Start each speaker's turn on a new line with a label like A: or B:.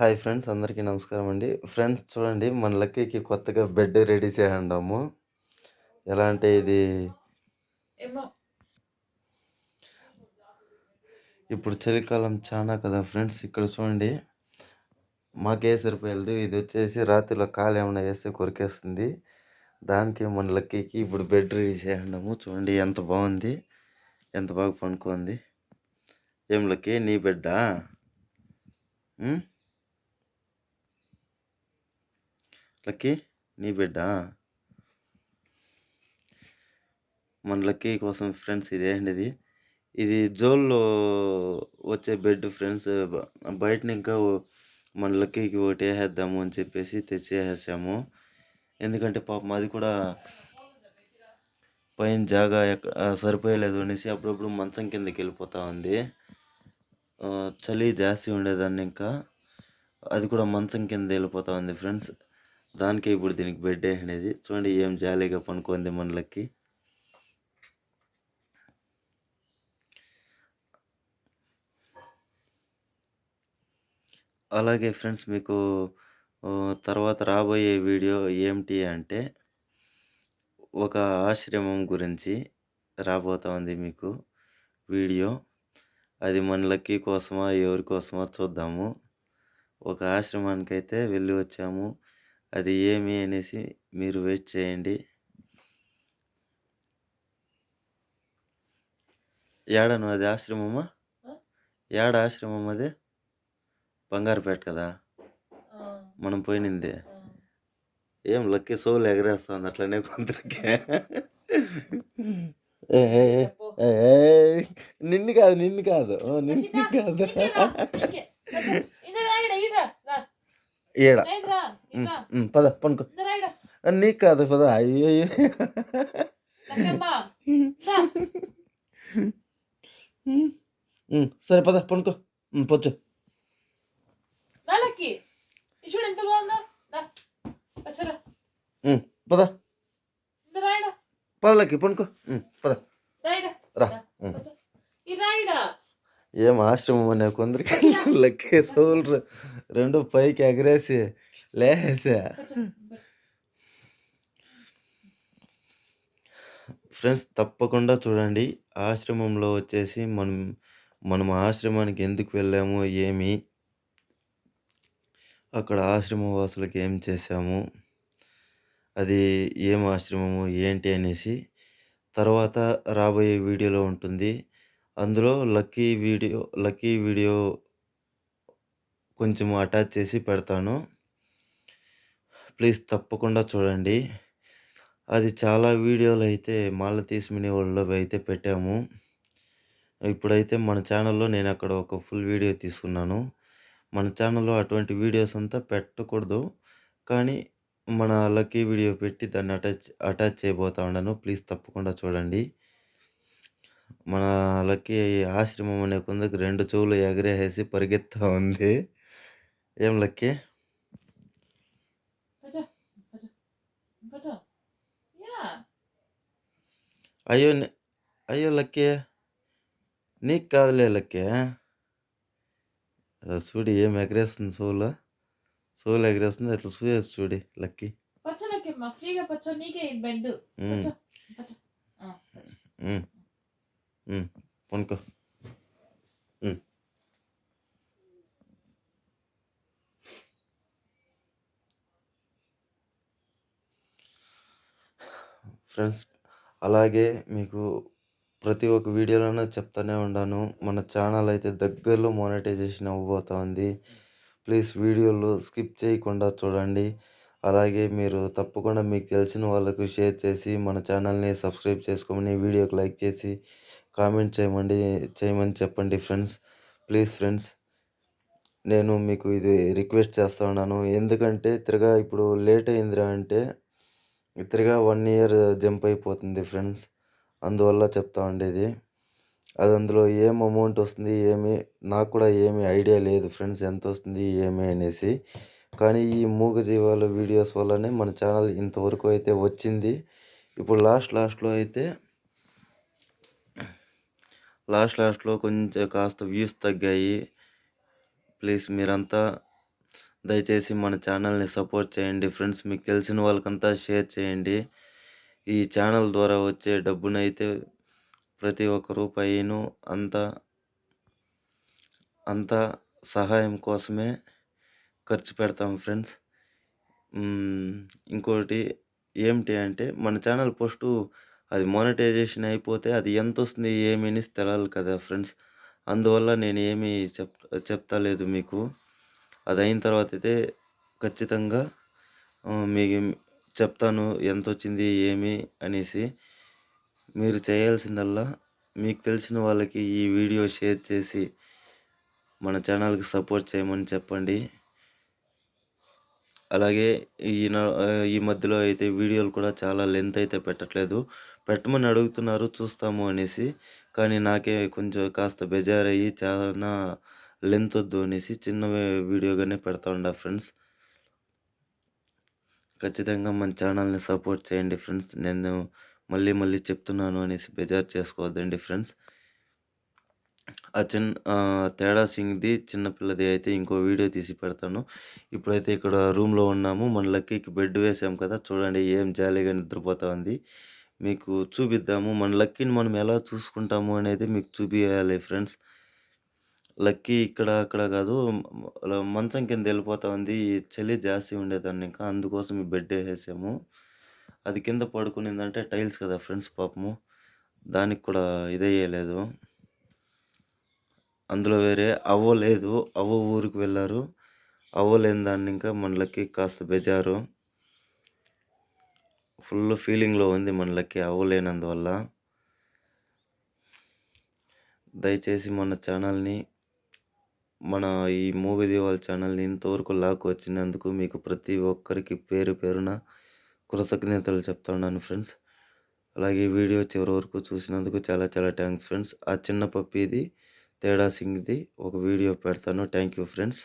A: Hi friends అందరికీ నమస్కారం అండి. ఫ్రెండ్స్ చూడండి మన లక్కీకి కొత్తగా బెడ్ రెడీ చేయండాము. ఎలా అంటే ఇది ఇప్పుడు చలికాలం చాలా కదా ఫ్రెండ్స్ ఇక్కడ చూడండి. మాకే సరిపోయలేదు ఇది వచ్చేసి రాత్రిలో కాలు ఏమైనా వేస్తే కొరికేస్తుంది. దానికి మన లక్కీకి ఇప్పుడు బెడ్ రెడీ చేయండాము. చూడండి ఎంత బాగుంది. ఎంత బాగా పండుకుంది. ఏం లక్కీ నీ బెడ్డా? లక్కీ నీ బిడ్డ. మన లక్కీ కోసం ఫ్రెండ్స్ ఇది ఏంటిది ఇది. జోల్లో వచ్చే బెడ్ ఫ్రెండ్స్ బయటని ఇంకా మన లక్కీకి ఒకటి వేసేద్దాము అని చెప్పేసి తెచ్చేసాము ఎందుకంటే పాపం అది కూడా పైన జాగా ఎక్క- సరిపోయలేదు అనేసి అప్పుడప్పుడు మంచం కిందకి వెళ్ళిపోతా ఉంది. చలి జాస్తి ఉండేదాన్ని ఇంకా. అది కూడా మంచం కింద వెళ్ళిపోతా ఉంది ఫ్రెండ్స్. దానికే ఇప్పుడు దీనికి బెడ్ అనేది. చూడండి ఏం జాలీగా పనుకుంది మనలకి. అలాగే ఫ్రెండ్స్ మీకు తర్వాత రాబోయే వీడియో ఏమిటి అంటే ఒక ఆశ్రమం గురించి రాబోతా ఉంది మీకు వీడియో. అది మన లక్కీ కోసమా ఎవరి కోసమా చూద్దాము. ఒక ఆశ్రమానికి అయితే వెళ్ళి వచ్చాము. అది ఏమి అనేసి మీరు వెయిట్ చేయండి. ఏడను అది ఆశ్రమమా? ఏడ ఆశ్రమం అది? బంగారుపేట కదా? మనం పోయినింది. ఏం లక్కీ సోలు ఎగరేస్తుంది అట్లనే కొందరికి. నిన్ను కాదు నిన్ను కాదు. నిన్ను? కాదు. ఏడ? పద. పనుకో. నీకు కాదు పద. అయ్యో సరే పద పనుకో. ఉమ్, పొచ్చు
B: చూడు ఎంత బాగుందో.
A: పద.
B: ఇంద రా ఈడ.
A: పద లక్కి పనుకో. ఉమ్, పద.
B: రా.
A: ఏం ఆశ్రమం అనే కొందరికి లక్కే సోలు రె- రెండు పైకి ఎగరేసి లేసా ఫ్రెండ్స్ తప్పకుండా చూడండి. ఆశ్రమంలో వచ్చేసి మనం మనం ఆశ్రమానికి ఎందుకు వెళ్ళాము ఏమి? అక్కడ ఆశ్రమ వాసులకు ఏం చేశాము? అది ఏం ఆశ్రమము? ఏంటి అనేసి తర్వాత రాబోయే వీడియోలో ఉంటుంది. అందులో లక్కీ వీడియో లక్కీ వీడియో కొంచెం అటాచ్ చేసి పెడతాను. ప్లీజ్ తప్పకుండా చూడండి. అది చాలా వీడియోలు అయితే మాలతీస్ మినీ వరల్డ్లో అయితే పెట్టాము. ఇప్పుడైతే మన ఛానల్లో నేను అక్కడ ఒక ఫుల్ వీడియో తీసుకున్నాను. మన ఛానల్లో అటువంటి వీడియోస్ అంతా పెట్టకూడదు. కానీ మన లక్కీ వీడియో పెట్టి దాన్ని అటాచ్ అటాచ్ చేయబోతా ఉన్నాను. ప్లీజ్ తప్పకుండా చూడండి. మన లక్కీ ఆశ్రమం అనే కొందరికి రెండు చెవులు ఎగరేసి పరిగెత్తా ఉంది. ఏం లక్కీ
B: వచ్చా. వచ్చా.
A: అయ్యో నే- అయ్యో లక్కీ నీకు కాదులే లక్కీ అది చూడు ఏం ఎగరేస్తుంది సోలు సోలు ఎగరేస్తుంది అట్లా చూసేసి చూడి లక్కీ
B: పచ్చ లక్కమ్మ ఫ్రీగా పచ్చ నీకే ఈ బెడ్
A: ఉమ్,
B: పచ్చ పచ్చ ఆ, పచ్చ.
A: ఉమ్, ఉమ్, పనుకో ఉమ్. ఫ్రెండ్స్ అలాగే మీకు ప్రతి ఒక్క వీడియోలోనూ చెప్తూనే ఉన్నాను. మన ఛానల్ అయితే దగ్గరలో మోనటైజేషన్ అవ్వబోతోంది. ప్లీజ్ వీడియోలు స్కిప్ చేయకుండా చూడండి. అలాగే మీరు తప్పకుండా మీకు తెలిసిన వాళ్ళకు షేర్ చేసి మన ఛానల్ని సబ్స్క్రైబ్ చేసుకోమని వీడియోకి లైక్ చేసి కామెంట్ చేయమండి చేయమని చెప్పండి ఫ్రెండ్స్ ప్లీజ్ ఫ్రెండ్స్ నేను మీకు ఇది రిక్వెస్ట్ చేస్తూ ఉన్నాను. ఎందుకంటే తిరగా ఇప్పుడు లేట్ అయిందిరా అంటే తిరగా వన్ ఇయర్ జంప్ అయిపోతుంది ఫ్రెండ్స్ అందువల్ల చెప్తా ఉండేది అది అందులో ఏం అమౌంట్ వస్తుంది ఏమి నాకు కూడా ఏమి ఐడియా లేదు ఫ్రెండ్స్ ఎంత వస్తుంది ఏమి అనేసి. కానీ ఈ మూగజీవాల వీడియోస్ వల్లనే మన ఛానల్ ఇంతవరకు అయితే వచ్చింది. ఇప్పుడు లాస్ట్ లాస్ట్లో అయితే లాస్ట్ లాస్ట్లో కొంచెం కాస్త వ్యూస్ తగ్గాయి. ప్లీజ్ మీరంతా దయచేసి మన ఛానల్ని సపోర్ట్ చేయండి. ఫ్రెండ్స్ మీకు తెలిసిన వాళ్ళకంతా షేర్ చేయండి. ఈ ఛానల్ ద్వారా వచ్చే డబ్బునైతే ప్రతి ఒక్క రూపాయిను అంత అంత సహాయం కోసమే ఖర్చు పెడతాం ఫ్రెండ్స్. ఇంకోటి ఏమిటి అంటే మన ఛానల్ పోస్ట్ అది మానిటైజేషన్ అయిపోతే అది ఎంత వస్తుంది ఏమీ అనేసి తెలియాలి కదా ఫ్రెండ్స్. అందువల్ల నేను ఏమీ చెప్ చెప్తా లేదు మీకు. అది అయిన తర్వాత అయితే ఖచ్చితంగా మీకు చెప్తాను ఎంత వచ్చింది ఏమి అనేసి. మీరు చేయాల్సిందల్లా మీకు తెలిసిన వాళ్ళకి ఈ వీడియో షేర్ చేసి మన ఛానల్కి సపోర్ట్ చేయమని చెప్పండి. అలాగే ఈ న- ఈ మధ్యలో అయితే వీడియోలు కూడా చాలా లెంత్ అయితే పెట్టట్లేదు. పెట్టమని అడుగుతున్నారు చూస్తాము అనేసి. కానీ నాకే కొంచెం కాస్త బెజారయ్యి చాలా లెంత్ వద్దు అనేసి చిన్న వీడియోగానే పెడతా ఉండ ఫ్రెండ్స్. ఖచ్చితంగా మన ఛానల్ని సపోర్ట్ చేయండి ఫ్రెండ్స్. నేను మళ్ళీ మళ్ళీ చెప్తున్నాను అనేసి బెజార్ చేసుకోవద్దండి ఫ్రెండ్స్. ఆ చిన్న తేడా సింగ్ది చిన్నపిల్లది అయితే ఇంకో వీడియో తీసి పెడతాను. ఇప్పుడైతే ఇక్కడ రూమ్లో ఉన్నాము. మన లక్కీకి బెడ్ వేసాం కదా. చూడండి ఏం జాలీగా నిద్రపోతా ఉంది. మీకు చూపిద్దాము. మన లక్కీని మనం ఎలా చూసుకుంటాము అనేది మీకు చూపించాలి ఫ్రెండ్స్. లక్కీ ఇక్కడ అక్కడ కాదు. అలా మంచం కింద వెళ్ళిపోతా ఉంది. ఈ చలి జాస్తి ఉండేదాన్ని ఇంకా అందుకోసం ఈ బెడ్ వేసేసాము. అది కింద పడుకునిందంటే టైల్స్ కదా ఫ్రెండ్స్ పాపము. దానికి కూడా ఇదయ్యలేదు అందులో వేరే అవ్వ లేదు. అవ్వ ఊరికి వెళ్ళారు. అవ్వ లేని దాన్ని ఇంకా మనలకి కాస్త బెజారు. ఫుల్ ఫీలింగ్లో ఉంది మనలకి అవ్వ లేనందువల్ల. దయచేసి మన ఛానల్ని మన ఈ మూవీ వాళ్ళ ఛానల్ని ఇంతవరకు లాక్ వచ్చినందుకు మీకు ప్రతి ఒక్కరికి పేరు పేరున కృతజ్ఞతలు చెప్తున్నాను ఫ్రెండ్స్. అలాగే వీడియో చివరి వరకు చూసినందుకు చాలా చాలా థ్యాంక్స్ ఫ్రెండ్స్. ఆ చిన్న పప్పిది తేడా సింగ్ది ఒక వీడియో పెడతాను. Thank you friends.